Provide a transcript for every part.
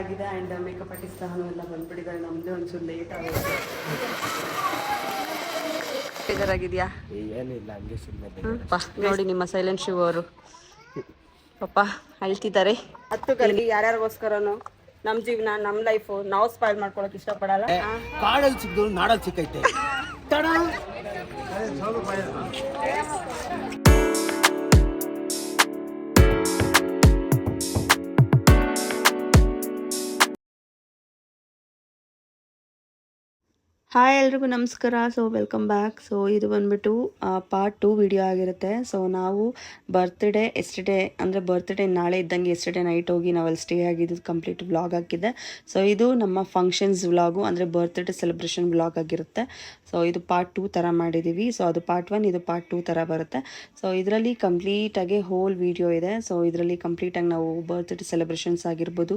ಆಗಿದೆ and makeup artist ಸಹ ಎಲ್ಲ ಬಂದ್ಬಿಟ್ಟಿದ್ದಾರೆ. ನಮ್ಮದೇ ಒಂಚೂರು ಲೇಟ್ ಆಗುತ್ತೆ. ಬೇಜಾರಾಗಿದೆಯಾ? ಏನಿಲ್ಲ ಹಂಗೆ ಸುಮ್ಮನೆ ನೋಡಿ ನಿಮ್ಮ ಸೈಲೆಂಟ್ ಶಿವ ಅವರು. ಪಾಪ ಅಳ್ತಿದ್ದಾರೆ. ಹತ್ತು ಕಲಿ ಯಾರ್ಯಾರಿಗೋಸ್ಕರನು ನಮ್ಮ ಜೀವನ ನಮ್ಮ ಲೈಫು ನಾವು ಸ್ಪಾಯ್ಲ್ ಮಾಡ್ಕೊಳಕ್ ಇಷ್ಟಪಡಲ್ಲ. ಕಾಡಲ್ಲಿ ಸಿಕ್ದವ್ರು ನಾಡಲ್ಲಿ ಸಿಕ್ಕೈತೆ. ಹಾಯ್ ಎಲ್ರಿಗೂ ನಮಸ್ಕಾರ. ಸೊ ವೆಲ್ಕಮ್ ಬ್ಯಾಕ್ ಸೊ ಇದು ಬಂದ್ಬಿಟ್ಟು ಪಾರ್ಟ್ ಟು ವಿಡಿಯೋ ಆಗಿರುತ್ತೆ. ಸೊ ನಾವು ಬರ್ತ್ಡೇ ಎಸ್ಟರ್ಡೇ ಅಂದರೆ ಬರ್ತ್ಡೇ ನಾಳೆ ಇದ್ದಂಗೆ ಎಸ್ಟರ್ಡೇ ನೈಟ್ ಹೋಗಿ ನಾವಲ್ಲಿ ಸ್ಟೇ ಆಗಿದ್ದು ಕಂಪ್ಲೀಟ್ ವ್ಲಾಗ್ ಹಾಕಿದ್ದೆ. ಸೊ ಇದು ನಮ್ಮ ಫಂಕ್ಷನ್ಸ್ ವ್ಲಾಗು ಅಂದರೆ ಬರ್ತ್ಡೇ ಸೆಲೆಬ್ರೇಷನ್ ವ್ಲಾಗ್ ಆಗಿರುತ್ತೆ. ಸೊ ಇದು ಪಾರ್ಟ್ ಟೂ ಥರ ಮಾಡಿದ್ದೀವಿ. ಸೊ ಅದು ಪಾರ್ಟ್ ಒನ್ ಇದು ಪಾರ್ಟ್ ಟೂ ಥರ ಬರುತ್ತೆ. ಸೊ ಇದರಲ್ಲಿ ಕಂಪ್ಲೀಟಾಗಿ ಹೋಲ್ ವಿಡಿಯೋ ಇದೆ. ಸೊ ಇದರಲ್ಲಿ ಕಂಪ್ಲೀಟಾಗಿ ನಾವು ಬರ್ತ್ಡೇ ಸೆಲೆಬ್ರೇಷನ್ಸ್ ಆಗಿರ್ಬೋದು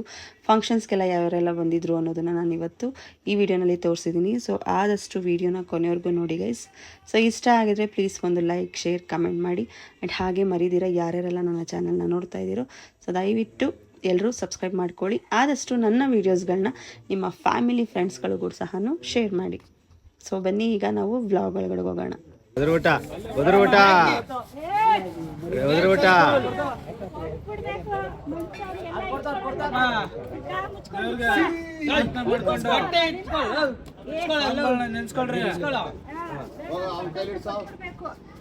ಫಂಕ್ಷನ್ಸ್ಗೆಲ್ಲ ಯಾರೆಲ್ಲ ಬಂದಿದ್ರು ಅನ್ನೋದನ್ನು ನಾನು ಇವತ್ತು ಈ ವಿಡಿಯೋನಲ್ಲಿ ತೋರಿಸಿದ್ದೀನಿ. ಸೊ ಆದಷ್ಟು ವಿಡಿಯೋನ ಕೊನೆವರೆಗೂ ನೋಡಿ ಗೈಸ್ ಸೊ ಇಷ್ಟ ಆಗಿದ್ರೆ ಪ್ಲೀಸ್ ಒಂದು ಲೈಕ್ ಶೇರ್ ಕಮೆಂಟ್ ಮಾಡಿ. ಆ್ಯಂಡ್ ಹಾಗೆ ಮರಿದಿರ ಯಾರ್ಯಾರೆಲ್ಲ ನನ್ನ ಚಾನಲ್ನ ನೋಡ್ತಾ ಇದ್ದೀರೋ ಸೊ ದಯವಿಟ್ಟು ಎಲ್ಲರೂ ಸಬ್ಸ್ಕ್ರೈಬ್ ಮಾಡ್ಕೊಳ್ಳಿ. ಆದಷ್ಟು ನನ್ನ ವೀಡಿಯೋಸ್ಗಳನ್ನ ನಿಮ್ಮ ಫ್ಯಾಮಿಲಿ ಫ್ರೆಂಡ್ಸ್ಗಳಿಗೂ ಸಹ ಶೇರ್ ಮಾಡಿ. ಸೊ ಬನ್ನಿ ಈಗ ನಾವು ವ್ಲಾಗ್ ಒಳಗಡೆ ಹೋಗೋಣ.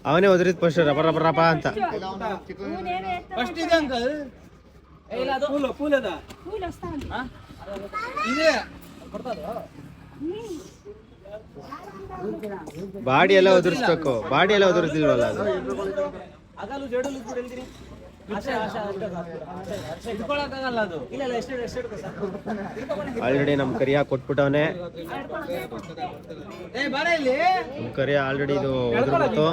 ಅವನೇ ಒದ್ರಿದ್ ಫಸ್ಟ್ ರಪ ರಪ ರಪ ಅಂತ. ಫಸ್ಟ್ ಇದೆ ಅಂಕಲ್ ಪೂಲ ಅದ. ಇದೆ. ಬಾಡಿ ಎಲ್ಲ ಒದರಿಸ್ಬೇಕು. ಬಾಡಿ ಎಲ್ಲ ಒದರಿಸಿಲ್ವಲ್ಲ ಅದು? ಆಲ್ರೆಡಿ ನಮ್ ಕರಿಯ ಕೊಟ್ಬಿಟ್ಟವನೆ. ಏ ಬರ ಇಲ್ಲಿ. ನಮ್ ಕರಿಯ ಆಲ್ರೆಡಿ ಇದು ಒದರ್ಬಿಟ್ಟು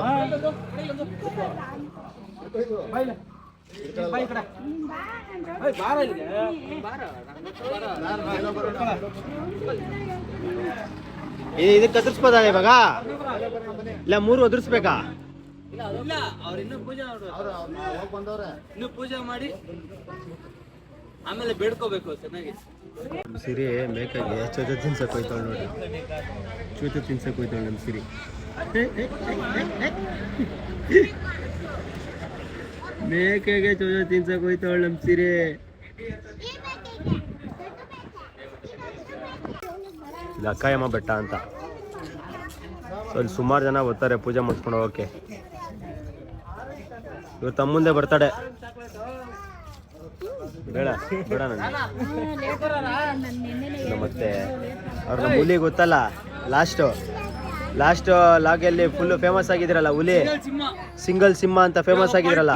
ಇದಕ್ಕೆ ಕತ್ತರಿಸ್ಬೋದಾ ಇವಾಗ? ಇಲ್ಲ ಮೂರು ಒದರ್ಸ್ಬೇಕಾ? ಇಲ್ಲ ಅವ್ರು ಇನ್ನೂ ಪೂಜೆ ಮಾಡ್ಬೇಕು ಇನ್ನು ಪೂಜೆ ಮಾಡಿ ಆಮೇಲೆ ಬೇಡ್ಕೋಬೇಕು ಚೆನ್ನಾಗಿ. ಸಿರಿ ಮೇಕಾಗಿ ಚೋತ ತಿನ್ಸಕ್ ಹೋಯ್ತಾಳು ನೋಡಿ ಚೋತ ತಿನ್ಸಕ್ ಹೋಯ್ತಾಳು ನಮ್ ಸಿರಿ. ಮೇಕೆಗೆ ಚೋತ ತಿನ್ಸಕ್ ಹೋಯ್ತಾಳು ನಮ್ ಸಿರಿ. ಇದು ಅಕ್ಕಾಯಮ್ಮ ಬೆಟ್ಟ ಅಂತ. ಸೊ ಇಲ್ಲಿ ಸುಮಾರು ಜನ ಬರ್ತಾರೆ ಪೂಜೆ ಮಾಡಿಸ್ಕೊಂಡು ಹೋಗೋಕೆ ಇವ್ರು ತಮ್ಮ ಬರ್ತಾಡೆ ಬರ್ತಾಳೆ. ಬೇಡ ಬೇಡ ನನ್ನ ಮತ್ತೆ ಅವ್ರ ನಮ್ಮ ಹುಲಿ ಗೊತ್ತಲ್ಲ ಲಾಸ್ಟು. ಲಾಸ್ಟ್ ಲಾಗಲ್ಲಿ ಫುಲ್ಲು ಫೇಮಸ್ ಆಗಿದ್ರಲ್ಲ ಹುಲಿ? ಸಿಂಗಲ್ ಸಿಂಹ ಅಂತ ಫೇಮಸ್ ಆಗಿದ್ರಲ್ಲ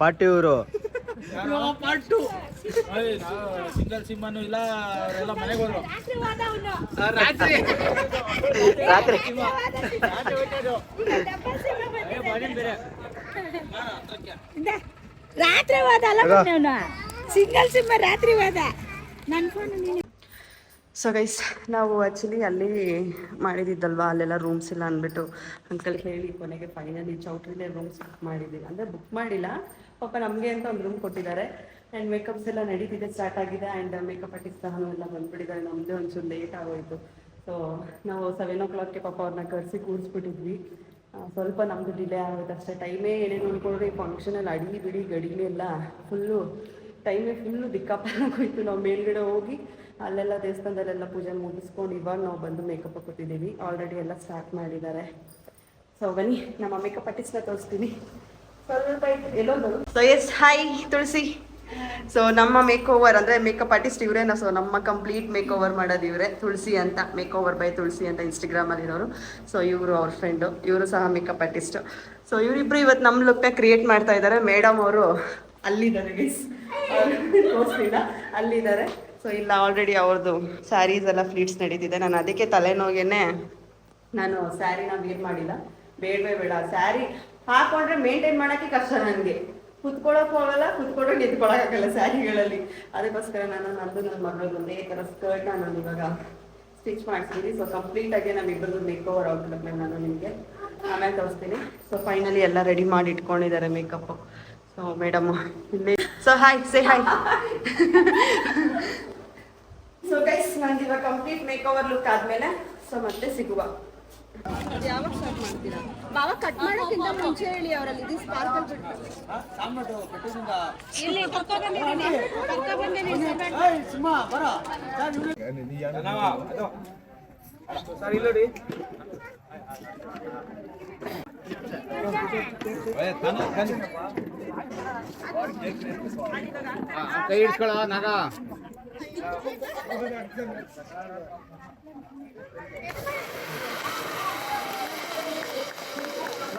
ಪಾರ್ಟಿ ಇವರು. ಪಾರ್ಟ್ ಟು ಸಿಂಗಲ್ ಸಿಂಹನು ಇಲ್ಲ ಅವರೆಲ್ಲ ಮನೆಗೆ ಹೋದ್ರು ಆ, ರಾತ್ರಿ ರಾತ್ರಿ ಏ, ಬಾಡಿನ್ ರಾತ್ರಿ ಹೋದ ಅಲ್ಲ ಸಿಂಗಲ್ ಸಿಂಹ ರಾತ್ರಿ ಹೋದ. ನನ್ನ ಫೋನ್ ಸೊ ಗೈಸ್ ನಾವು ಆ್ಯಕ್ಚುಲಿ ಅಲ್ಲಿ ಮಾಡಿದ್ದಿದ್ದಲ್ವಾ ಅಲ್ಲೆಲ್ಲ ರೂಮ್ಸ್ ಇಲ್ಲ ಅಂದ್ಬಿಟ್ಟು ಅಂಕಲ್ ಹೇಳಿ ಕೊನೆಗೆ ಫೈನಲಿ ಚೌಟ್ರಿಲೇ ರೂಮ್ಸ್ ಬುಕ್ ಮಾಡಿದ್ದೀವಿ. ಅಂದರೆ ಬುಕ್ ಮಾಡಿಲ್ಲ. ಪಾಪ ನಮಗೆ ಅಂತ ಒಂದು ರೂಮ್ ಕೊಟ್ಟಿದ್ದಾರೆ. ಆ್ಯಂಡ್ ಮೇಕಪ್ಸ್ ಎಲ್ಲ ನಡೀತಿದೆ ಸ್ಟಾರ್ಟ್ ಆಗಿದೆ. ಆ್ಯಂಡ್ ಮೇಕಪ್ ಆರ್ಟಿಸ್ಟ್ ಸಹ ಎಲ್ಲ ಬಂದ್ಬಿಟ್ಟಿದ್ದಾರೆ. ನಮ್ಮದೇ ಒಂಚೂರು ಲೇಟ್ ಆಗೋಯಿತು. ಸೊ ನಾವು ಸೆವೆನ್ ಓ ಕ್ಲಾಕ್ಗೆ ಪಾಪ ಅವ್ರನ್ನ ಕರೆಸಿ ಕೂರಿಸ್ಬಿಟ್ಟಿದ್ವಿ. ಸ್ವಲ್ಪ ನಮ್ದು ಡಿಲೇ ಆಗುತ್ತೆ ಅಷ್ಟೇ. ಟೈಮೇ ಏನೇನು ಅಂದ್ಕೊಂಡ್ರೆ ಈ ಫಂಕ್ಷನಲ್ಲಿ ಅಡಿ, ಬಿಡಿ ಗಡಿನೇ ಎಲ್ಲ ಫುಲ್ಲು ಟೈಮೇ ಫುಲ್ಲು ದಿಕ್ಕಾಪಾಗೋಯ್ತು ನಾವು ಮೇಲ್ಗಡೆ ಹೋಗಿ ಅಲ್ಲೆಲ್ಲ ದೇವಸ್ಥಾನದಲ್ಲೆಲ್ಲ ಪೂಜೆ ಮುಗಿಸ್ಕೊಂಡು ಇವಾಗ ನಾವು ಬಂದು ಮೇಕಪ್ ಹಾಕೋತಿದ್ದೀವಿ ಆಲ್ರೆಡಿ ಎಲ್ಲ ಸ್ಟಾರ್ಟ್ ಮಾಡಿದ್ದಾರೆ. ಸೊ ಬನ್ನಿ, ನಮ್ಮ ಮೇಕಪ್ ಆರ್ಟಿಸ್ಟ್ನ ತೋರಿಸ್ತೀನಿ. ಸ್ವಲ್ಪ ಎಲ್ಲೋದು so yes hi Tulasi. So ನಮ್ಮ ಮೇಕ್ ಓವರ್ ಅಂದರೆ ಮೇಕಪ್ ಆರ್ಟಿಸ್ಟ್ ಇವರೇನ ಸೊ ನಮ್ಮ ಕಂಪ್ಲೀಟ್ ಮೇಕ್ ಓವರ್ ಮಾಡೋದು ಇವರೇ, ತುಳಸಿ ಅಂತ ಮೇಕ್ ಓವರ್ ಬೈ ತುಳಸಿ ಅಂತ ಇನ್ಸ್ಟಾಗ್ರಾಮಲ್ಲಿರೋರು ಸೊ ಇವರು ಅವ್ರ ಫ್ರೆಂಡು ಇವರು ಸಹ ಮೇಕಪ್ ಆರ್ಟಿಸ್ಟ್ ಸೊ ಇವರಿಬ್ರು ಇವತ್ತು ನಮ್ಮ ಲುಕ್ನ ಕ್ರಿಯೇಟ್ ಮಾಡ್ತಾ ಇದ್ದಾರೆ ಮೇಡಮ್ ಅವರು ಅಲ್ಲಿದ್ದಾರೆ ಗೈಸ್ ಅಲ್ಲಿದ್ದಾರೆ. ಸೊ ಇಲ್ಲ ಆಲ್ರೆಡಿ ಅವ್ರದ್ದು ಸ್ಯಾರೀಸ್ ಎಲ್ಲ ಫ್ಲೀಟ್ಸ್ ನಡೀತಿದೆ. ನಾನು ಅದಕ್ಕೆ ತಲೆನೋಗೇನೆ ನಾನು ಸ್ಯಾರಿನ ವೇರ್ ಮಾಡಿಲ್ಲ. ಬೇಡವೇ ಬೇಡ. ಸ್ಯಾರಿ ಹಾಕೊಂಡ್ರೆ ಮೇಂಟೈನ್ ಮಾಡೋಕ್ಕೆ ಕಷ್ಟ ನನಗೆ ಕುತ್ಕೊಳ್ಳೋಕ್ಕೂ ಆಗಲ್ಲ ಕುತ್ಕೊಂಡು ನಿಂತ್ಕೊಳ್ಳೋಕ್ಕಾಗಲ್ಲ ಸ್ಯಾರಿಗಳಲ್ಲಿ. ಅದಕ್ಕೋಸ್ಕರ ನಾನು ನಂದು ನನ್ನ ಮಗಳದ್ದು ಒಂದೇ ಥರ ಸ್ಕರ್ಟ್ ನಾನು ಇವಾಗ ಸ್ಟಿಚ್ ಮಾಡಿಸ್ತೀನಿ ಸೊ ಕಂಪ್ಲೀಟಾಗಿ ನಮ್ಮಿಬ್ಬರದ್ದು ಮೇಕ್ ಓವರ್ ಔಟ್ಲುಕ್ನ ನಾನು ನಿಮಗೆ ಆಮೇಲೆ ತೋರಿಸ್ತೀನಿ. ಸೊ ಫೈನಲಿ ಎಲ್ಲ ರೆಡಿ ಮಾಡಿ ಇಟ್ಕೊಂಡಿದ್ದಾರೆ makeup so madam so hi say hi so ನಂದು ಇವಾಗ ಕಂಪ್ಲೀಟ್ ಮೇಕ್ ಓವರ್ ಲುಕ್ ಆದ್ಮೇಲೆ ಸೊ ಮತ್ತೆ ಸಿಗುವ. ಯಾವಾಗ ಸ್ಟಾರ್ಟ್ ಮಾಡ್ತೀರಾ? ಬಾವ ಕಟ್ ಮಾಡೋಕ್ಕಿಂತ ಮುಂಚೆ ಹೇಳಿ ಅವರಲ್ಲಿ ಇದು ಕರ್ಕೊ ಬಂದಿದ್ದೀನಿ.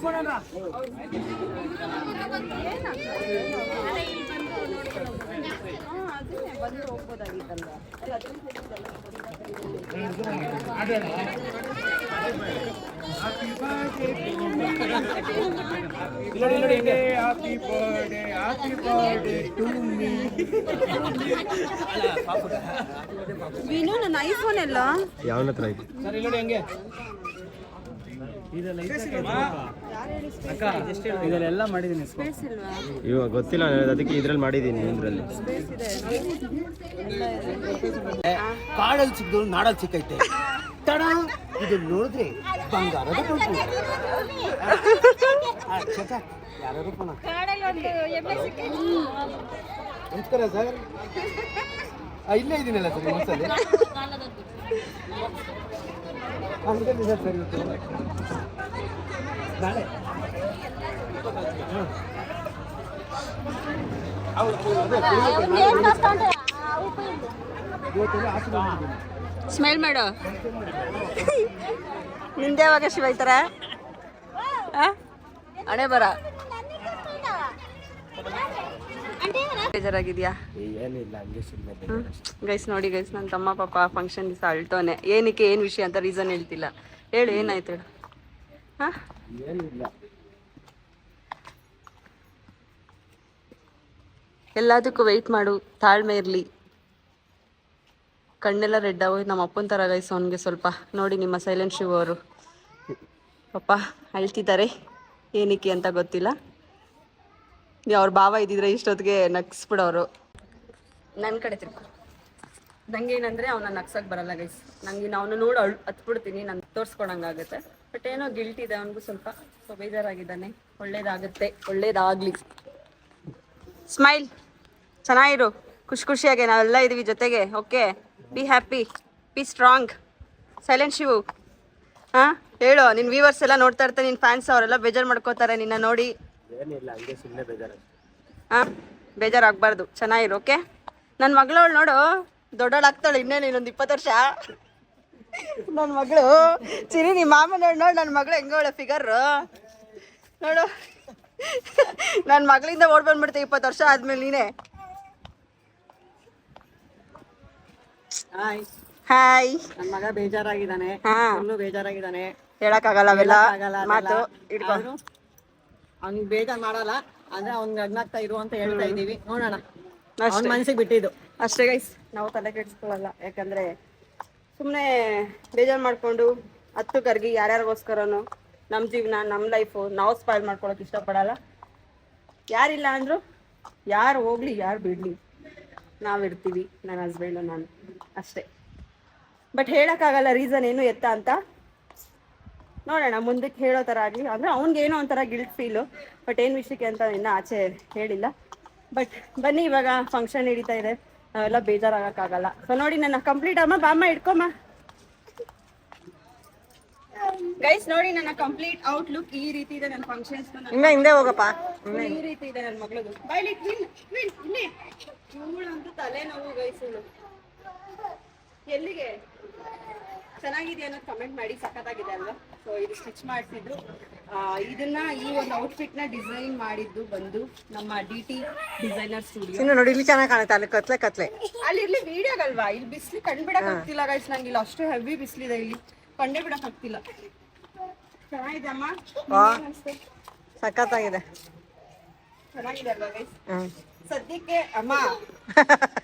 ಹಿಡ್ಸ್ಕೊಳ ನಾಗ ಅಲ್ಲಿ ವೀನು ನನ್ನ ಐಫೋನ್ ಎಲ್ಲ? ಯಾವನ ಹತ್ರ ಐತಿ? ಸರ್ ಇಲ್ಲ ನೋಡಿ ಹೆಂಗೆ. ಇದೆಲ್ಲ ಮಾಡಿದ್ದೀನಿ ಸ್ಪೇಸ್ ಇಲ್ವಾ? ಇವಾಗ ಗೊತ್ತಿಲ್ಲ ಅದಕ್ಕೆ ಇದ್ರಲ್ಲಿ ಮಾಡಿದ್ದೀನಿ ಇದರಲ್ಲಿ. ಸ್ಪೇಸ್ ಇದೆ. ಕಾಡಲ್ಲಿ ಸಿಕ್ದು ನಾಡಲ್ಲಿ ಸಿಕ್ಕೈತೆ. ತಡ ಇದು ನೋಡಿದ್ರೆ ಬಂಗಾರದ ಯಾರು ನಮಸ್ಕಾರ ಸರ್? ಇಲ್ಲೇ ಇದ್ದೀನಲ್ಲ ಸರ್ ನಮಸ್ತೆ ಸರ್ ಸರ್ ನಾಳೆ ಸ್ಮೈಲ್ ಮಾಡು. ನಿಂದೆ ಯಾವಾಗ ಶಿವ ಈ ಥರ? ಹಣೆ ಬರ. ಬೇಜಾರಾಗಿದ್ಯಾ? ಗೈಸ್ ನೋಡಿ ಗೈಸ್ ನನ್ನ ತಮ್ಮ ಪಾಪ ಫಂಕ್ಷನ್ ದಿವಸ ಅಳ್ತೋನೆ. ಏನಕ್ಕೆ, ಏನು ವಿಷಯ ಅಂತ ರೀಸನ್ ಹೇಳ್ತಿಲ್ಲ. ಹೇಳು, ಏನಾಯ್ತು ಹೇಳು. ಹಾಂ? ಎಲ್ಲದಕ್ಕೂ ವೆಯ್ಟ್ ಮಾಡು ತಾಳ್ಮೆ ಇರಲಿ. ಕಣ್ಣೆಲ್ಲ ರೆಡ್ ಆಗೋಯ್ತು ನಮ್ಮ ಅಪ್ಪನ ಥರ ಗೈಸ್ ಅವನಿಗೆ ಸ್ವಲ್ಪ. ನೋಡಿ ನಿಮ್ಮ ಸೈಲೆಂಟ್ ಶಿವ ಅವರು. ಪಾಪ ಅಳ್ತಿದ್ದಾರೆ ಏನಕ್ಕೆ ಅಂತ ಗೊತ್ತಿಲ್ಲ. ನೀವು ಅವ್ರ ಭಾವ ಇದ್ದಿದ್ರೆ ಇಷ್ಟೊತ್ತಿಗೆ ನಗ್ಸ್ಬಿಡೋರು. ನನ್ನ ಕಡೆ ತಿರ್ಕೊ ನಂಗೆ ಏನಂದರೆ ಅವನ ನಗ್ಸಕ್ಕೆ ಬರಲ್ಲ ಗೈಸ್ ನಂಗೆ ಅವನು ನೋಡಿ ಅಳ್ ಹತ್ಬಿಡ್ತೀನಿ ನಾನು ಆಗುತ್ತೆ. ಬಟ್ ಏನೋ ಗಿಲ್ಟ್ ಇದೆ ಅವನಿಗೂ ಸ್ವಲ್ಪ. ಸೊ ಬೇಜಾರಾಗಿದ್ದಾನೆ. ಒಳ್ಳೇದಾಗುತ್ತೆ. ಒಳ್ಳೇದಾಗ್ಲಿ. ಸ್ಮೈಲ್ ಚೆನ್ನಾಗಿರು. ಖುಷಿ ಖುಷಿಯಾಗಿ. ನಾವೆಲ್ಲ ಇದೀವಿ ಜೊತೆಗೆ. Okay be happy be strong silent Shivu. ಹಾಂ? ಹೇಳು. ನಿನ್ನ ವ್ಯೂವರ್ಸ್ ಎಲ್ಲ ನೋಡ್ತಾ ಇರ್ತಾರೆ. ನಿನ್ನ ಫ್ಯಾನ್ಸ್ ಅವರೆಲ್ಲ ಬೇಜಾರು ಮಾಡ್ಕೋತಾರೆ ನಿನ್ನ ನೋಡಿ. ಏನಿಲ್ಲ ಹಂಗೆ ಸುಮ್ಮನೆ ಬೇಜಾರು ಹಾಂ? ಬೇಜಾರಾಗಬಾರ್ದು. ಚೆನ್ನಾಗಿರು ಓಕೆ ನನ್ನ ಮಗಳವಳು ನೋಡು. ದೊಡ್ಡವಳಾಗ್ತಾಳೆ ಇನ್ನೇನು ಇನ್ನೊಂದು ಇಪ್ಪತ್ತು ವರ್ಷ? ನನ್ನ ಮಗಳು ಚಿರಿ ನಿಮ್ಮ ಮಾಮ ನೋಡು ನೋಡು ನನ್ನ ಮಗಳು ಹೆಂಗವಳೆ ಫಿಗರ್ ನೋಡು. ನನ್ನ ಮಗಳಿಂದ ಓಡ್ ಬಂದ್ಬಿಡ್ತೆ ಇಪ್ಪತ್ತು ವರ್ಷ ಆದ್ಮೇಲೆ ನೀನೆ. ಹಾಯ್ ಹಾಯ್ ನನ್ನ ಮಗ ಬೇಜಾರಾಗಿದ್ದಾನೆ ಫುಲ್ಲು ಬೇಜಾರಾಗಿದ್ದಾನೆ. ಹೇಳಕ್ಕಾಗಲ್ಲ ಅವೆಲ್ಲ? ಮಾತು ಇಟ್ಕೊಂಡು ಅವ್ನಿಗೆ ಬೇಜಾರ್ ಮಾಡಲ್ಲ ಅಂದ್ರೆ ಅವ್ನ್ ಅಗ್ನಾಗ್ತಾ ಇರು ಅಂತ ಹೇಳ್ತಾ ಇದೀವಿ ನೋಡೋಣ. ಅವ್ನ ಮನ್ಸಿಗೆ ಬಿಟ್ಟಿದ್ದು. ಅಷ್ಟೇ ಗೈಸ್ ನಾವು ತಲೆ ಕೆಡಿಸ್ಕೊಳ್ಳಲ್ಲ. ಯಾಕಂದ್ರೆ ಸುಮ್ಮನೆ ಬೇಜಾರು ಮಾಡ್ಕೊಂಡು ಹತ್ತು ಕರ್ಗಿ ಯಾರ್ಯಾರಿಗೋಸ್ಕರನು ನಮ್ಮ ಜೀವನ ನಮ್ಮ ಲೈಫು ನಾವು ಸ್ಪಾಯ್ಲ್ ಮಾಡ್ಕೊಳಕ್ ಇಷ್ಟಪಡಲ್ಲ. ಯಾರಿಲ್ಲ ಅಂದ್ರು ಯಾರು ಹೋಗ್ಲಿ, ಯಾರು ಬಿಡ್ಲಿ ನಾವಿರ್ತೀವಿ ನನ್ನ ಹಸ್ಬೆಂಡು ನಾನು. ಅಷ್ಟೇ. ಬಟ್ ಹೇಳೋಕ್ಕಾಗಲ್ಲ ರೀಸನ್ ಏನು ಎತ್ತ ಅಂತ? ನೋಡೋಣ, ಮುಂದಕ್ಕೆ ಹೇಳೋ ಥರ ಆಗಲಿ. ಅಂದರೆ ಅವ್ನಿಗೆ ಏನೋ ಒಂಥರ ಗಿಲ್ಟ್ ಫೀಲು ಬಟ್ ಏನು ವಿಷಯಕ್ಕೆ ಅಂತ ಇನ್ನೂ ಆಚೆ ಹೇಳಿಲ್ಲ. ಬಟ್ ಬನ್ನಿ ಇವಾಗ ಫಂಕ್ಷನ್ ನಡೀತಾ ಇದೆ. ನಾವೆಲ್ಲ ಬೇಜಾರಾಗಕ್ಕಾಗಲ್ಲ. ಸೊ ನೋಡಿ ನನ್ನ ಕಂಪ್ಲೀಟ್ ಅಮ್ಮ ಬಾಮ್ಮ ಇಟ್ಕೊಮ್ಮ ಗೈಸ್ ನೋಡಿ ನನ್ನ ಕಂಪ್ಲೀಟ್ ಔಟ್ಲುಕ್ ಈ ರೀತಿ ಇದೆ ನನ್ನ ಫಂಕ್ಷನ್ಸ್ ಇನ್ನ ಹಿಂದೆ ಹೋಗಪ್ಪ. ಈ ರೀತಿ ಇದೆ ನನ್ನ ಮಗಳದು. ಬೈಲಿ ಕ್ವೀನ್ ಕ್ವೀನ್ ಇಲ್ಲಿ ಇವಳಂತೂ ತಲೆ ನೋವು ಗೈಸ್ ಇವಳು ಎಲ್ಲಿಗೆ? ಚೆನ್ನಾಗಿದೆ ಅನ್ನೋದು ಕಮೆಂಟ್ ಮಾಡಿ ಸಖತ್ತಾಗಿದೆ ಅಲ್ವಾ? ಸೊ ಇದು ಸ್ಟಿಚ್ ಮಾಡಿಸಿದ್ದು ಇದನ್ನ ಈ ಒಂದು ಔಟ್ಫಿಟ್ನ ಡಿಸೈನ್ ಮಾಡಿದ್ದು ಬಂದು ನಮ್ಮ ಡಿ ಟಿ ಡಿಸೈನರ್ ಸ್ಟುಡಿಯೋ ಇನ್ನು ನೋಡಿ ಇಲ್ಲಿ ಚೆನ್ನಾಗಿ ಕಾಣುತ್ತೆ ಅಲ್ಲಿ ಕತ್ಲೆ ಕತ್ಲೆ. ಅಲ್ಲಿ ಇಲ್ಲಿ ವಿಡಿಯೋಗಲ್ವಾ? ಇಲ್ಲಿ ಬಿಸಿಲು ಕಂಡು ಬಿಡಕ್ ಆಗ್ತಿಲ್ಲ ಗೈಸ್ ನಂಗೆ ಇಲ್ಲಿ ಅಷ್ಟು ಹೆವಿ ಬಿಸಿಲಿದೆ ಇಲ್ಲಿ. ಕಂಡೇ ಬಿಡಕ್ ಆಗ್ತಿಲ್ಲ. ಚೆನ್ನಾಗಿದೆ ಅಮ್ಮ ಸಖತ್ತಾಗಿದೆ. ಚೆನ್ನಾಗಿದೆ ಅಲ್ವಾ ಗೈಸ್ ಸದ್ಯಕ್ಕೆ ಅಮ್ಮ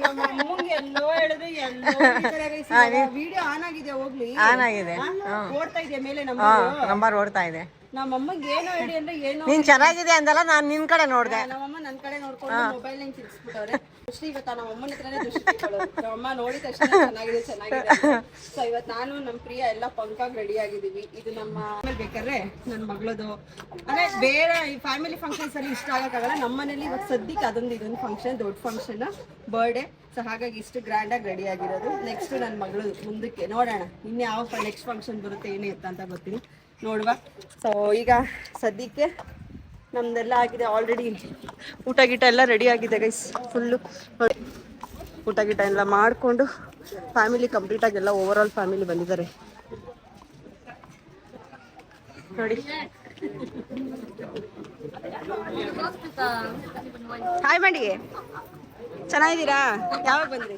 ನಮ್ಮ ಅಮ್ಮಂಗೆ ಎಲ್ಲೋ ಹೇಳಿದ್ರೆ ಎಲ್ಲೋ ವಿಡಿಯೋ ಆನ್ ಆಗಿದೆ ಹೋಗ್ಲಿ. ಆನ್ ಆಗಿದೆ? ಓಡ್ತಾ ಇದೆ ಮೇಲೆ ನಮ್ಮ ನಂಬರ್ ಓಡ್ತಾ ಇದೆ. ನಮ್ಮ ಅಮ್ಮಂಗೆ ಏನೋ ಹೇಳಿ ಅಂದ್ರೆ ಏನೋ ನೀನ್ ಚೆನ್ನಾಗಿದೆ ಅಂದಲ್ಲ ನಾನ್ ನಿನ್ ಕಡೆ ನೋಡ್ದೆ. ನಮ್ಮಮ್ಮ ನನ್ ಕಡೆ ನೋಡ್ಕೊಂಡು ಮೊಬೈಲ್ ನಂಗೆ ತಿರ್ಸ್ಬಿಟ್ಟವ್ರೆ ದೃಷ್ಟಿ ಇವತ್ತ ನಮ್ಮ ಅಮ್ಮನ ಹತ್ರನೇ ದೃಷ್ಟಿ. ನಮ್ಮಮ್ಮ ನೋಡಿದ ತಕ್ಷಣ ಚೆನ್ನಾಗಿದೆ ಚೆನ್ನಾಗಿದೆ ಸೊ ಇವತ್ ನಾನು ನಮ್ಮ ಪ್ರಿಯ ಎಲ್ಲ ಪಂಕಾಗ್ ರೆಡಿ ಆಗಿದೀವಿ ಇದು ನಮ್ಮ ಆಮೇಲೆ ಬೇಕಾದ್ರೆ ನನ್ನ ಮಗಳದು. ಅಂದ್ರೆ ಬೇರೆ ಈ ಫ್ಯಾಮಿಲಿ ಫಂಕ್ಷನ್ಸ್ ಅಲ್ಲಿ ಇಷ್ಟ ಆಗಕ್ಕಾಗಲ್ಲ. ನಮ್ಮ ಮನೇಲಿ ಇವಾಗ ಸದ್ಯಕ್ಕೆ ಅದೊಂದು ಇದೊಂದು ಫಂಕ್ಷನ್ ದೊಡ್ಡ ಫಂಕ್ಷನ್ ಬರ್ಡೇ ಸೊ ಹಾಗಾಗಿ ಇಷ್ಟು ಗ್ರ್ಯಾಂಡ್ ಆಗಿ ರೆಡಿ ಆಗಿರೋದು. ನೆಕ್ಸ್ಟ್ ನನ್ನ ಮಗಳು ಮುಂದಕ್ಕೆ. ನೋಡೋಣ ಇನ್ಯಾವ ನೆಕ್ಸ್ಟ್ ಫಂಕ್ಷನ್ ಬರುತ್ತೆ ಏನೇ ಅಂತ ಗೊತ್ತಿಲ್ಲ. ನೋಡುವ. ಸೊ ಈಗ ಸದ್ಯಕ್ಕೆ ನಮ್ದೆಲ್ಲ ಆಗಿದೆ ಆಲ್ರೆಡಿ ಊಟ ಗೀಟ ಎಲ್ಲ ರೆಡಿ ಆಗಿದೆ ಗೈಸ್ ಫುಲ್ಲು ಊಟ ಗೀಟ ಎಲ್ಲ ಮಾಡಿಕೊಂಡು ಫ್ಯಾಮಿಲಿ ಕಂಪ್ಲೀಟಾಗಿ ಎಲ್ಲ ಓವರ್ ಆಲ್ ಫ್ಯಾಮಿಲಿ ಬಂದಿದ್ದಾರೆ. ನೋಡಿ. ಹಾಯ್ ಮಾಡಿ ಚೆನ್ನಾಗಿದ್ದೀರಾ? ಯಾವಾಗ ಬಂದ್ರಿ?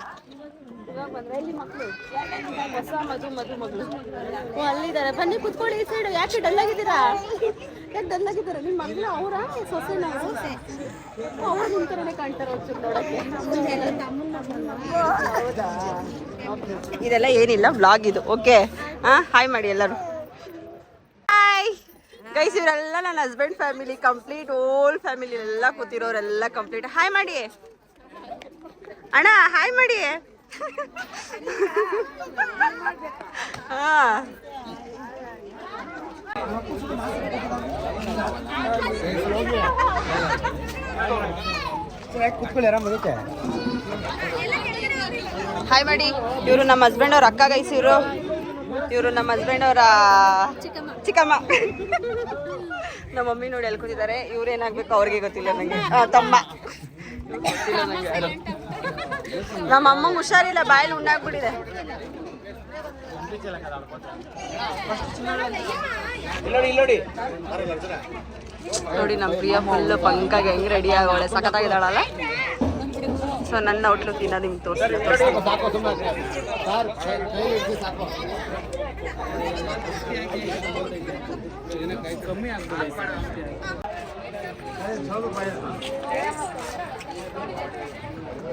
ಓ, ಅಲ್ಲಿದ್ದಾರೆ. ಬನ್ನಿ, ಕುತ್ಕೊಳ್ಳಿ ಈ ಸೈಡ್ ಯಾಕೆ ಡಲ್ ಆಗಿದ್ದೀರಾ ಯಾಕೆ ಡಲ್ ಆಗಿದ್ದಾರೆ ನಿಮ್ಮ ಮಗಳು ಅವರ? ಸೊಸೆ ನಾವು ನಿಮ್ಮ ಥರನೇ ಕಾಣ್ತಾರೆ ಇದೆಲ್ಲ ಏನಿಲ್ಲ ಬ್ಲಾಗ್ ಇದು. ಓಕೆ ಹಾ ಹಾಯ್ ಮಾಡಿ ಎಲ್ಲರೂ. ಹಾಯ್ ಗೈಸ್ ಇವರೆಲ್ಲ ನನ್ನ husband family complete whole family ಎಲ್ಲ ಕೂತಿರೋರೆಲ್ಲ ಕಂಪ್ಲೀಟ್ ಹಾಯ್ ಮಾಡಿ. ಅಣ್ಣ ಹಾಯ್ ಮಾಡಿ. ಹಾಯ್ ಮಾಡಿ ಇವರು ನಮ್ಮ ಹಸ್ಬೆಂಡ್ ಅವ್ರ ಅಕ್ಕ ಗೈಸ್ ಇವರು. ಇವರು ನಮ್ಮ ಹಸ್ಬೆಂಡ್ ಅವರ ಚಿಕ್ಕಮ್ಮ. ನಮ್ಮ ಮಮ್ಮಿ ನೋಡಿ ಎಲ್ಲಿ ಕೂತಿದ್ದಾರೆ. ಇವ್ರು ಏನಾಗ್ಬೇಕು ಅವ್ರಿಗೆ ಗೊತ್ತಿಲ್ಲ ನನಗೆ ತಮ್ಮ. ಗೊತ್ತಿಲ್ಲ. ನಮ್ಮ ಅಮ್ಮಂಗೆ ಹುಷಾರಿಲ್ಲ, ಬಾಯಲ್ಲಿ ಉಂಡಾಗ್ಬಿಟ್ಟಿದೆ. ನೋಡಿ, ನಮ್ಮ ಪ್ರಿಯ ಫುಲ್ ಪಂಕಾಗಿ ಹೆಂಗ್ ರೆಡಿ ಆಗೋಳೆ, ಸಖತ್ತಾಗಿದ್ದಾಳಲ್ಲ? ಸೊ ನನ್ನ ಹೋಟ್ಲು ತಿನ್ನ ನಿಮ್ಗೆ ತೋರಿಸ್ತೀನಿ.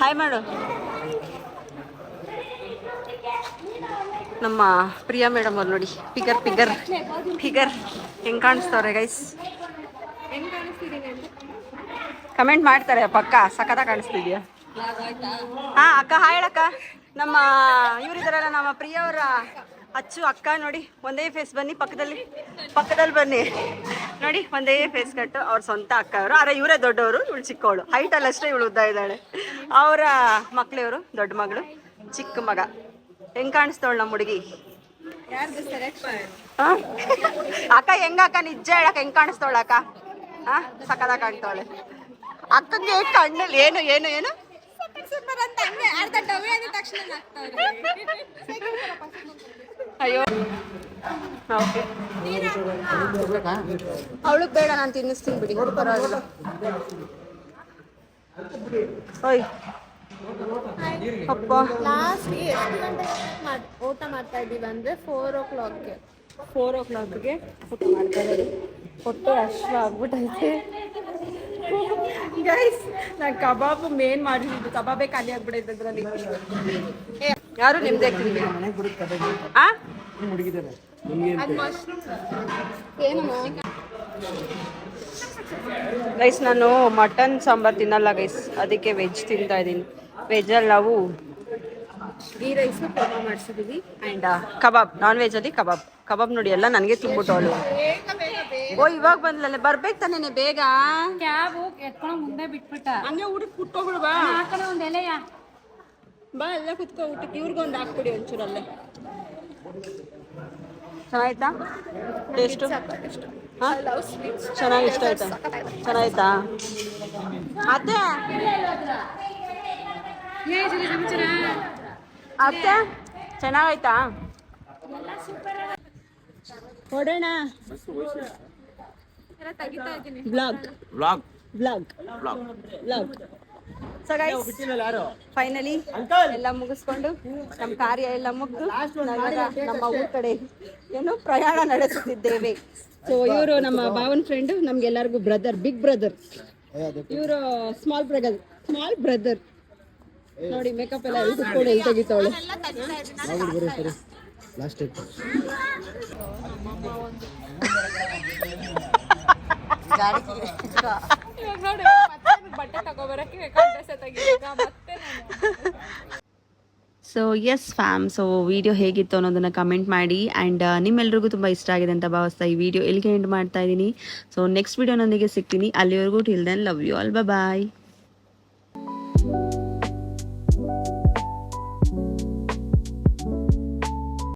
ಹಾಯ್ ಮಾಡು. ನಮ್ಮ ಪ್ರಿಯಾ ಮೇಡಮ್ ಅವ್ರು ನೋಡಿ. Figure figure. ಫಿಗರ್. ಹೆಂಗ್ ಕಾಣಿಸ್ತವ್ರೆ ಗೈಸ್ ಕಮೆಂಟ್ ಮಾಡ್ತಾರೆ, ಪಕ್ಕ. ಸಖತ್ತ ಕಾಣಿಸ್ತಿದ್ಯಾ? ಹಾ, ಅಕ್ಕ ಹಾಯ್ ಹೇಳಕ್ಕ ನಮ್ಮ, ಇವರಿದಾರಲ್ಲ, ನಮ್ಮ ಪ್ರಿಯವರ ಅಚ್ಚು ಅಕ್ಕ ನೋಡಿ. ಒಂದೇ ಫೇಸ್ ಬನ್ನಿ, ಪಕ್ಕದಲ್ಲಿ. ಪಕ್ಕದಲ್ಲಿ ಬನ್ನಿ. ನೋಡಿ, ಒಂದೇ ಫೇಸ್ ಕಟ್ಟು. ಅವ್ರ ಸ್ವಂತ ಅಕ್ಕ ಅವರು. ಅರೆ ಇವರೇ ದೊಡ್ಡವರು, ಇವಳು ಚಿಕ್ಕವಳು ಹೈಟ್ ಅಷ್ಟೇ ಇವಳು ಉದ್ದ ಇದ್ದಾಳೆ. ಅವರ ಮಕ್ಳಿವರು ದೊಡ್ಡ ಮಗಳು ಚಿಕ್ಕ ಮಗ. ಹೆಂಗ್ ಕಾಣಿಸ್ತವಳು ನಮ್ಮ ಹುಡುಗಿ? ಅಕ್ಕ ಹೆಂಗ ಅಕ್ಕ? ನಿಜ ಹೇಳಕ್ಕ ಹೆಂಗ್ ಕಾಣಿಸ್ತವಳ ಅಕ್ಕ? ಹಾ? ಸಕದ ಕಾಣ್ತವಳೆ. ಅಕ್ಕಂಗೆ ಕಣ್ಣಲ್ಲಿ ಏನು ಏನು ಏನು? ಅಯ್ಯೋ. ಅವಳಿಗೆ ಬೇಡ ನಾನು ತಿನ್ನಿಸ್ತೀನಿ ಬಿಡಿ. ಪರವಾಗಿಲ್ಲ. ಓಯ್. ಅಪ್ಪ. ಲಾಸ್ಟ್ ಎಷ್ಟು ಗಂಟೆ ಊಟ ಮಾಡ್ತಾ ಇದ್ದೀವಿ ಅಂದ್ರೆ ಫೋರ್ ಓ ಕ್ಲಾಕ್ಗೆ ಫೋರ್ ಓ ಕ್ಲಾಕ್ಗೆ ಊಟ ಮಾಡ್ತಾ ಇರೋದು. ಹೊಟ್ಟೆ ಅಶ್ವ ಆಗ್ಬಿಟ್ಟೈತೆ ಗೈಸ್ ನಾನು ಕಬಾಬ್ ಮೇನ್ ಮಾಡಿದ್ದು ಕಬಾಬೇ ಖಾಲಿ ಆಗ್ಬಿಡೈತೆ ಅದರಲ್ಲಿ. ಏ, ಯಾರು ನಿಮ್ದೇ ಆ? ಗೈಸ್ ನಾನು ಮಟನ್ ಸಾಂಬಾರ್ ತಿನ್ನಲ್ಲ ಗೈಸ್ ಅದಕ್ಕೆ ವೆಜ್ ತಿಂತಾ ಇದ್ದೀನಿ. ವೆಜ್ಜಲ್ಲಿ ನಾವು ಗೀ ರೈಸ್ ಕಬಾಬ್ ಮಾಡಿಸಿದೀವಿ ಆ್ಯಂಡ್ ಕಬಾಬ್ ನಾನ್ ಅಲ್ಲಿ ಕಬಾಬ್. ಕಬಾಬ್ ನೋಡಿ ಎಲ್ಲ ನನಗೆ ತುಂಬಿಟ್ಟು ಅವಳು ಓ ಇವಾಗ ಬಂದ್ಲಲ್ಲ ಬರ್ಬೇಕು ತಾನೇನೆ ಬೇಗ? ಕ್ಯಾಬು ಎತ್ಕೊಂಡು ಮುಂದೆ ಬಿಟ್ಬಿಟ್ಟ. ಹಂಗೆ ಊಟಕ್ಕೆ ಕುಟ್ಕೊಬಿಡು ಬಾ. ಹಾಕೋಣ ಒಂದು ಒಂದ್ ಎಲೆಯ? ಬಾ ಎಲ್ಲ ಕುತ್ಕೋ ಊಟಕ್ಕೆ. ಇವ್ರಿಗೊಂದು ಹಾಕ್ಬಿಡಿ ಒಂಚೂರಲ್ಲೇ ಚೆನ್ನಾಯ್ತಾ ಟೇಸ್ಟು ಚೆನ್ನಾಗಿ ಇಷ್ಟ ಆಯ್ತಾ? ಚೆನ್ನಾಯ್ತಾ ಅತ್ತೆ? ಅತ್ತೆ? ಚೆನ್ನಾಗಾಯ್ತಾ? ಕೊಡೋಣ. Blog blog blog blog so guys finally ಎಲ್ಲ ಮುಗಿಸ್ಕೊಂಡು ನಮ್ಮ ಕಾರ್ಯ ಎಲ್ಲ ಮುಗಿದು ನಮ್ಮ ಊರ್ ಕಡೆ ಏನು ಪ್ರಯಾಣ ನಡೆಸುತ್ತಿದ್ದೇವೆ. ಸೊ ಇವರು ನಮ್ಮ ಭಾವನ್ ಫ್ರೆಂಡ್ ನಮ್ಗೆಲ್ಲರಿಗೂ ಬ್ರದರ್ ಬಿಗ್ ಬ್ರದರ್ ಇವರು ಸ್ಮಾಲ್ ಬ್ರದರ್ ಸ್ಮಾಲ್ ಬ್ರದರ್ ನೋಡಿ ಮೇಕಪ್ ಎಲ್ಲ ಕುತ್ಕೊಂಡು ಎಲ್ಲಿ ತೆಗಿತಾವಳು. ಲಾಸ್ಟ್ ಬಟ್ಟೆ ತಗೋಬರಕ್ಕೆ so yes fam so video ಹೇಗಿತ್ತು ಅನ್ನೋದನ್ನು ಕಮೆಂಟ್ ಮಾಡಿ. ಆ್ಯಂಡ್ ನಿಮ್ಮೆಲ್ರಿಗೂ ತುಂಬ ಇಷ್ಟ ಆಗಿದೆ ಅಂತ ಭಾವಿಸ್ತಾ ಈ ವಿಡಿಯೋ ಎಲ್ಲಿಗೆ ಎಂಡ್ ಮಾಡ್ತಾ ಇದ್ದೀನಿ. ಸೊ ನೆಕ್ಸ್ಟ್ ವಿಡಿಯೋನೊಂದಿಗೆ ಸಿಗ್ತೀನಿ. ಅಲ್ಲಿವರೆಗೂ till then love you all bye